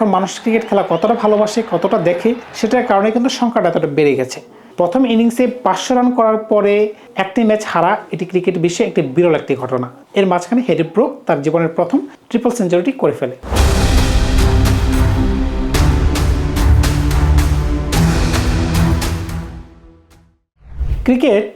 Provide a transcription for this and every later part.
এখন মানুষ ক্রিকেট খেলা কতটা ভালোবাসে, কতটা দেখে, সেটার কারণে কিন্তু সংখ্যাটা এতটা বেড়ে গেছে। প্রথম ইনিংসে পাঁচশো রান করার পরে একটি ম্যাচ হারা, এটি ক্রিকেট বিশ্বে একটি বিরল একটি ঘটনা। এর মাঝখানে হেডি তার জীবনের প্রথম ট্রিপল সেঞ্চুরিটি করে ফেলে। ক্রিকেট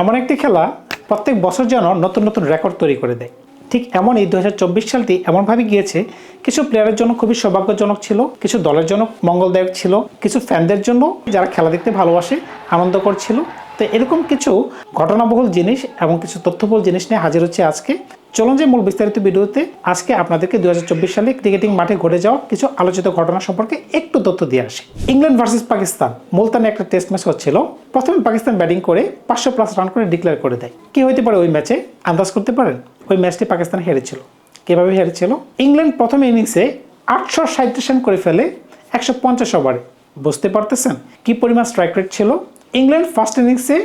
এমন একটি খেলা প্রত্যেক বছর যেন নতুন নতুন রেকর্ড তৈরি করে দেয়। ঠিক এমনই দু হাজার চব্বিশ সালটি এমনভাবে গিয়েছে, কিছু প্লেয়ারের জন্য খুবই সৌভাগ্যজনক ছিল, কিছু দলের জন্য মঙ্গলদায়ক ছিল, কিছু ফ্যানদের জন্য যারা খেলা দেখতে ভালোবাসে, আনন্দ ছিল তো এরকম কিছু ঘটনাবহুল জিনিস এবং কিছু তথ্যবহুল জিনিস নিয়ে হাজির হচ্ছে আজকে। চলুন যে মূল বিস্তারিত ভিডিওতে আজকে আপনাদেরকে দু সালে ক্রিকেটিং মাঠে ঘটে যাওয়া কিছু আলোচিত ঘটনা সম্পর্কে একটু তথ্য দিয়ে আসি। ইংল্যান্ড ভার্সেস পাকিস্তান, মুলতানে একটা টেস্ট ম্যাচ হচ্ছিল। প্রথমে পাকিস্তান ব্যাটিং করে পাঁচশো প্লাস রান করে ডিক্লেয়ার করে দেয়। কি হইতে পারে ওই ম্যাচে? আন্দাজ করতে পারেন? ওই ম্যাচটি পাকিস্তান হেরেছিল। কীভাবে হেরেছিল? ইংল্যান্ড প্রথম ইনিংসে আটশো সাঁত্রিশ রান করে ফেলে একশো পঞ্চাশ ওভারে। বুঝতে পারতেছেন? কি পরিমাণ স্ট্রাইক রেট ছিল? ইংল্যান্ড ফার্স্ট ইনিংসে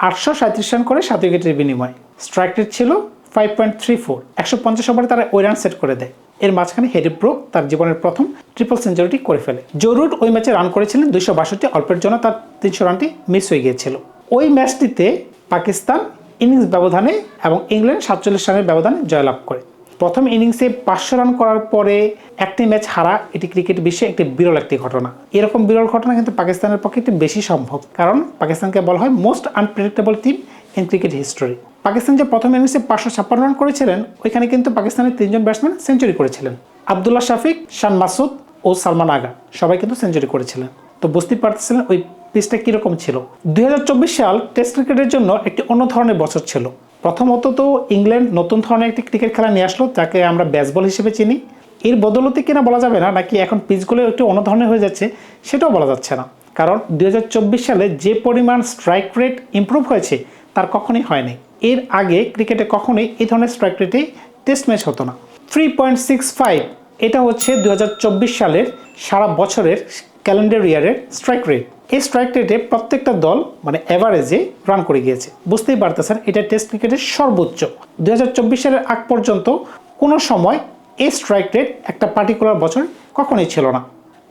আটশো সাঁত্রিশ রান করে সাত উইকেটের বিনিময়। স্ট্রাইক রেট ছিল ফাইভ পয়েন্ট থ্রি ফোর একশো পঞ্চাশ ওভারে তারা ওই রান সেট করে দেয়। এর মাঝখানে হেডি তার জীবনের প্রথম ট্রিপল সেঞ্চুরিটি করে ফেলে। জরুর ওই ম্যাচে রান করেছিলেন দুইশো বাষট্টি, অল্পের জন্য তার তিনশো রানটি মিস হয়ে গিয়েছিল। ওই ম্যাচটিতে পাকিস্তান ইনিংস ব্যবধানে এবং ইংল্যান্ড সাতচল্লিশ রানের ব্যবধানে জয়লাভ করে। প্রথম ইনিংসে পাঁচশো রান করার পরে একটি ম্যাচ হারা, এটি ক্রিকেট বিশ্বে একটি বিরল একটি ঘটনা। এরকম বিরল ঘটনা কিন্তু পাকিস্তানের পক্ষে একটু বেশি সম্ভব, কারণ পাকিস্তানকে বলা হয় most unpredictable team in cricket history Pakistan যে প্রথম ইনিংসে পাঁচশো ছাপ্পান্ন রান করেছিলেন, ওইখানে কিন্তু পাকিস্তানের তিনজন ব্যাটসম্যান সেঞ্চুরি করেছিলেন। আবদুল্লাহ শাফিক, শান মাসুদ ও সালমান আগা সবাই কিন্তু সেঞ্চুরি করেছিলেন। তো বুঝতেই পারতেছিলেন ওই পিচটা কীরকম ছিল। দুই হাজার চব্বিশ সাল টেস্ট ক্রিকেটের জন্য একটি অন্য ধরনের বছর ছিল। প্রথমত তো ইংল্যান্ড নতুন ধরনের একটি ক্রিকেট খেলা নিয়ে আসলো, যাকে আমরা ব্যাসবল হিসেবে চিনি। এর বদলতে কিনা বলা যাবে না, নাকি এখন পিচগুলো একটু অন্য ধরনের হয়ে যাচ্ছে, সেটাও বলা যাচ্ছে না। কারণ দু হাজার চব্বিশ সালে যে পরিমাণ স্ট্রাইক রেট ইমপ্রুভ হয়েছে, তার কখনোই হয়নি। এর আগে ক্রিকেটে কখনোই এই ধরনের স্ট্রাইক রেটে টেস্ট ম্যাচ হতো না। থ্রি পয়েন্ট সিক্স ফাইভ এটা হচ্ছে দু হাজার চব্বিশ সালের সারা বছরের ক্যালেন্ডার ইয়ারের স্ট্রাইক রেট এই স্ট্রাইক রেটে প্রত্যেকটা দল মানে অ্যাভারেজে রান করে গিয়েছে। বুঝতেই পারতেছেন, এটা টেস্ট ক্রিকেটের সর্বোচ্চ। দুহাজার চব্বিশ সালের আগ পর্যন্ত কোনো সময় এই স্ট্রাইক রেট একটা পার্টিকুলার বছর কখনোই ছিল না।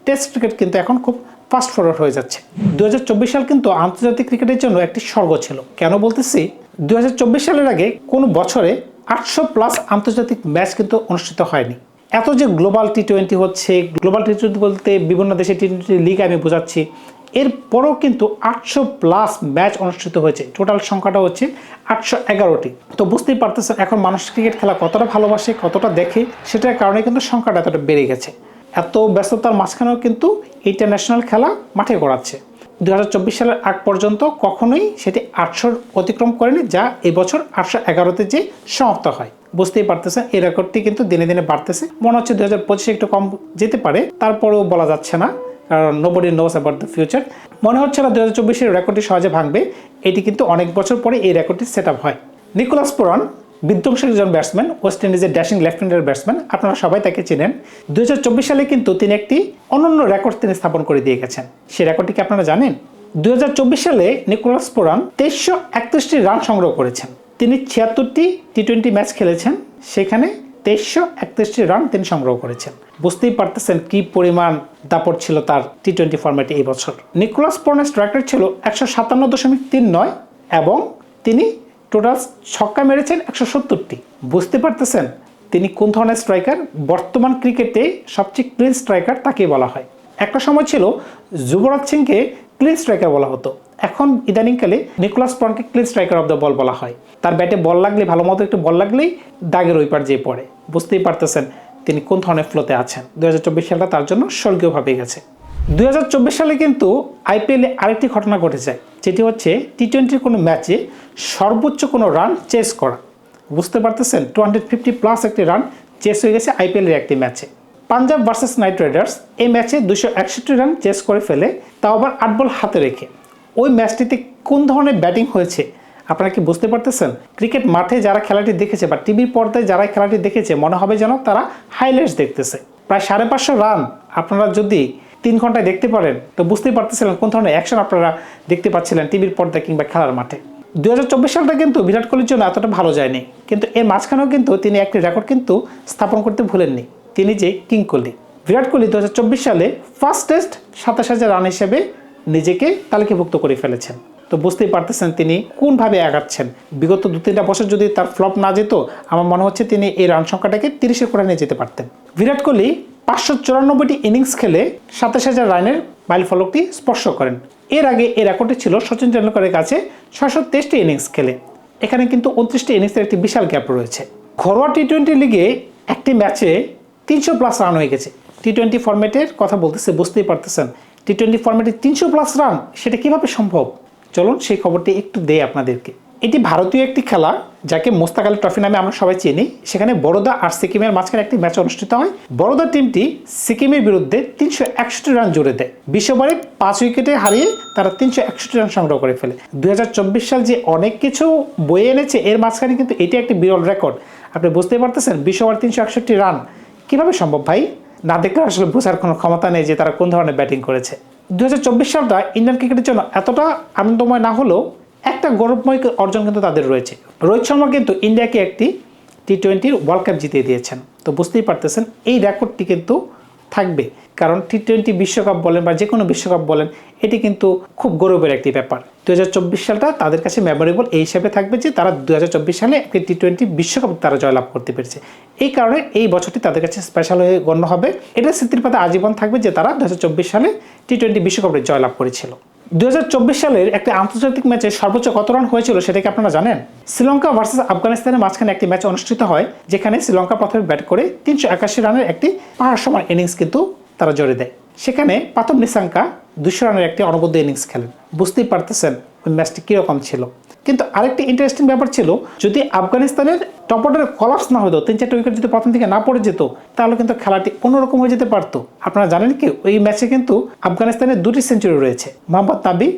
টেস্ট ক্রিকেট কিন্তু এখন খুব ফাস্ট ফরওয়ার্ড হয়ে যাচ্ছে। দুহাজার চব্বিশ সাল কিন্তু আন্তর্জাতিক ক্রিকেটের জন্য একটি স্বর্গ ছিল। কেন বলতেছি? দুই হাজার চব্বিশ সালের আগে কোনো বছরে আটশো প্লাস আন্তর্জাতিক ম্যাচ কিন্তু অনুষ্ঠিত হয়নি। এত যে গ্লোবাল টি টোয়েন্টি হচ্ছে গ্লোবাল টি টোয়েন্টি বলতে বিভিন্ন দেশে টি টোয়েন্টি লিগ আমি বোঝাচ্ছি। এরপরও কিন্তু আটশো প্লাস ম্যাচ অনুষ্ঠিত হয়েছে। টোটাল সংখ্যাটা হচ্ছে আটশো এগারোটি। তো বুঝতেই পারতেছেন, এখন মানুষ ক্রিকেট খেলা কতটা ভালোবাসে, কতটা দেখে, সেটার কারণে কিন্তু সংখ্যাটা এতটা বেড়ে গেছে। এত ব্যস্ততার মাঝখানেও কিন্তু ইন্টারন্যাশনাল খেলা মাঠে গড়াচ্ছে। দু হাজার চব্বিশ সালের আগ পর্যন্ত কখনোই সেটি আটশোর অতিক্রম করেনি, যা এবছর আটশো এগারোতে যে সমাপ্ত হয়। বুঝতেই পারতেছেন, এই রেকর্ডটি কিন্তু দিনে দিনে বাড়তেছে। মনে হচ্ছে দু হাজার একটু কম যেতে পারে, তারপরেও বলা যাচ্ছে না। কারণ nobody knows about the future মনে হচ্ছে না দু হাজার চব্বিশের রেকর্ডটি সহজে ভাঙবে। এটি কিন্তু অনেক বছর পরে এই রেকর্ডটি সেট আপ হয়। নিকোলাস পোরান, বিধ্বংসী একজন ব্যাটসম্যান ওয়েস্ট ইন্ডিজের ড্যাশিং লেফট হ্যান্ডার ব্যাটসম্যান আপনারা সবাই তাকে চেনেন। দুই হাজার চব্বিশ সালে কিন্তু তিনি একটি অনন্য রেকর্ড তিনি স্থাপন করে দিয়ে গেছেন। সেই রেকর্ডটি কি আপনারা জানেন? দুই হাজার চব্বিশ সালে নিকোলাস পোরান তেইশশো একত্রিশটি রান সংগ্রহ করেছেন। তিনি ছিয়াত্তরটি টি টোয়েন্টি ম্যাচ খেলেছেন। সেখানে তেইশশো একত্রিশটি রান তিনি সংগ্রহ করেছেন। বুঝতেই পারতেছেন কি পরিমাণ দাপট ছিল তার টি টোয়েন্টি ফর্ম্যাটে এই বছর। নিকোলাস পোরানের স্ট্রাইক রেট ছিল একশো সাতান্ন দশমিক তিন নয় এবং তিনি টোটাল ছক্কা মেরেছেন একশো সত্তরটি। বুঝতে পারতেছেন তিনি কোন ধরনের স্ট্রাইকার বর্তমান ক্রিকেটে সবচেয়ে ক্লিন স্ট্রাইকার তাকে বলা হয়। একটা সময় ছিল যুবরাজ সিংকে ক্লিন স্ট্রাইকার বলা হতো। এখন ইদানিংকালে Nicholas প্রনকে clean striker of the ball বলা হয়। তার ব্যাটে বল লাগলে, ভালো মতো একটু বল লাগলেই দাগের ওই পার যেয়ে পড়ে। বুঝতেই পারতেছেন তিনি কোন ধরনের ফ্লোতে আছেন। দু সালটা তার জন্য স্বর্গীয়ভাবে গেছে। দুহাজার চব্বিশ সালে কিন্তু আইপিএলে আরেকটি ঘটনা ঘটে যায়। যেটি হচ্ছে টি টোয়েন্টির কোনো ম্যাচে সর্বোচ্চ কোনো রান চেস করা। বুঝতে পারতেছেন? টু হান্ড্রেড ফিফটি প্লাস একটি রান চেস হয়ে গেছে আইপিএলের একটি ম্যাচে। পাঞ্জাব ভার্সেস নাইট রাইডার্স এই ম্যাচে দুশো একষট্টি রান চেস করে ফেলে, তাও আবার আট বল হাতে রেখে। ওই ম্যাচটিতে কোন ধরনের ব্যাটিং হয়েছে? আপনারা কি বুঝতে পারতেছেন? ক্রিকেট মাঠে যারা খেলাটি দেখেছে বা টিভির পর্দায় যারা খেলাটি দেখেছে, মনে হবে যেন তারা হাইলাইটস দেখতেছে। প্রায় সাড়ে পাঁচশো রান আপনারা যদি তিন ঘন্টায় দেখতে পারেন, তো বুঝতেই পারতেছিলেন কোন ধরনের অ্যাকশন আপনারা দেখতে পাচ্ছিলেন টিভির পর্দায় কিংবা খেলার মাঠে। দুই হাজার চব্বিশ সালটা কিন্তু বিরাট কোহলির জন্য এতটা ভালো যায়নি, কিন্তু এর মাঝখানেও কিন্তু তিনি একটি রেকর্ড কিন্তু স্থাপন করতে ভুলেননি, তিনি যে কিং কোহলি। বিরাট কোহলি দুই হাজার চব্বিশ সালে ফার্স্ট টেস্ট সাতাশ হাজার রান হিসেবে নিজেকে তালিকাভুক্ত করে ফেলেছেন। তো বুঝতেই পারতেছেন তিনি কোনভাবে আগাচ্ছেন বিগত দু তিনটা বছর যদি তার ফ্লপ না যেত, আমার মনে হচ্ছে তিনি এই রান সংখ্যাটাকে তিরিশে করে নিয়ে যেতে পারতেন। বিরাট কোহলি পাঁচশো চুরানব্বইটি ইনিংস খেলে সাতাশ হাজার রানের মাইল ফলকটি স্পর্শ করেন। এর আগে এই রেকর্ডটি ছিল সচিন তেন্ডুলকরের কাছে ছশো তেইশটি ইনিংস খেলে। এখানে কিন্তু উনত্রিশটি ইনিংসের একটি বিশাল গ্যাপ রয়েছে। ঘরোয়া টি টোয়েন্টি লিগে একটি ম্যাচে তিনশো প্লাস রান হয়ে গেছে। টি টোয়েন্টি ফরম্যাটের কথা বলতেছে, বুঝতেই পারতেছেন টি টোয়েন্টি ফরম্যাটে তিনশো প্লাস রান সেটা কীভাবে সম্ভব? চলুন সেই খবরটি একটু দেয় আপনাদেরকে। এটি ভারতীয় একটি খেলা, যাকে মোস্তাক আলী ট্রফি নামে আমরা সবাই চিনি। সেখানে বড়োদা আর সিকিমের মাঝখানে একটি ম্যাচ অনুষ্ঠিত হয়। বড়োদা টিমটি সিকিমের বিরুদ্ধে তিনশো একষট্টি রান জুড়ে দেয়। বিশ্ববারে পাঁচ উইকেটে হারিয়ে তারা তিনশো একষট্টি রান সংগ্রহ করে ফেলে। দুই হাজার চব্বিশ সাল যে অনেক কিছু বয়ে এনেছে, এর মাঝখানে কিন্তু এটি একটি বিরল রেকর্ড আপনি বুঝতেই পারতেছেন, বিশ্ববার তিনশো একষট্টি রান কীভাবে সম্ভব ভাই? না দেখলে আসলে বোঝার কোনো ক্ষমতা নেই যে তারা কোন ধরনের ব্যাটিং করেছে। দু হাজার চব্বিশ সালটা ইন্ডিয়ান ক্রিকেটের জন্য এতটা আনন্দময় না হলেও একটা গৌরবময় অর্জন কিন্তু তাদের রয়েছে। রোহিত শর্মা কিন্তু ইন্ডিয়াকে একটি টি টোয়েন্টির ওয়ার্ল্ড কাপ জিতিয়ে দিয়েছেন। তো বুঝতেই পারতেছেন, এই রেকর্ডটি কিন্তু থাকবে। কারণ টি টোয়েন্টি বিশ্বকাপ বলেন বা যে কোনো বিশ্বকাপ বলেন, এটি কিন্তু খুব গৌরবের একটি ব্যাপার। দু হাজার চব্বিশ সালটা তাদের কাছে মেমোরেবল এই হিসাবে থাকবে যে তারা দুহাজার চব্বিশ সালে একটি টি টোয়েন্টি বিশ্বকাপ তারা জয়লাভ করতে পেরেছে। এই কারণে এই বছরটি তাদের কাছে স্পেশাল হয়ে গণ্য হবে। এটা স্মৃতির পাতা আজীবন থাকবে যে তারা দু হাজার চব্বিশ সালে টি টোয়েন্টি বিশ্বকাপে জয়লাভ করেছিল। দুই হাজার চব্বিশ সালের একটি আন্তর্জাতিক ম্যাচে সর্বোচ্চ কত রান হয়েছিল সেটা কি আপনারা জানেন? শ্রীলঙ্কা ভার্সেস আফগানিস্তানের মাঝখানে একটি ম্যাচ অনুষ্ঠিত হয়, যেখানে শ্রীলঙ্কা প্রথমে ব্যাট করে তিনশো একাশি রানের একটি পাহাড় সমান ইনিংস কিন্তু তারা জড়ে দেয়। সেখানে পাতম নিসাঙ্কা দুশো রানের একটি অনবদ্য ইনিংস খেলেন। বুঝতেই পারতেছেন ওই ম্যাচটি কীরকম ছিল। কিন্তু আরেকটি ইন্টারেস্টিং ব্যাপার ছিল, যদি আফগানিস্তানের টপ অর্ডারে কলাপস না হতো, তিন চারটে উইকেট যদি প্রথম থেকে না পড়ে যেত, তাহলে কিন্তু খেলাটি অন্যরকম হয়ে যেতে পারতো। আপনারা জানেন কি, ওই ম্যাচে কিন্তু আফগানিস্তানের দুটি সেঞ্চুরি রয়েছে, মোহাম্মদ নাবি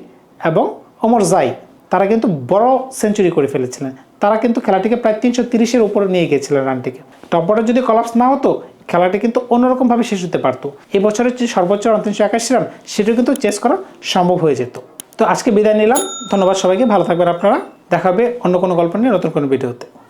এবং ওমর জাই। তারা কিন্তু বড় সেঞ্চুরি করে ফেলেছিলেন। তারা কিন্তু খেলাটিকে প্রায় তিনশো তিরিশের উপরে নিয়ে গিয়েছিলেন রানটিকে টপ অর্ডার যদি কলাপস না হতো খেলাটি কিন্তু অন্যরকমভাবে শেষ হতে পারতো। এবছরের যে সর্বোচ্চ রান একাশি রান সেটা কিন্তু চেস করা সম্ভব হয়ে যেত। তো আজকে বিদায় নিলাম। ধন্যবাদ সবাইকে। ভালো থাকবেন আপনারা। দেখাবে অন্য কোনো গল্প নিয়ে নতুন কোনো ভিডিওতে।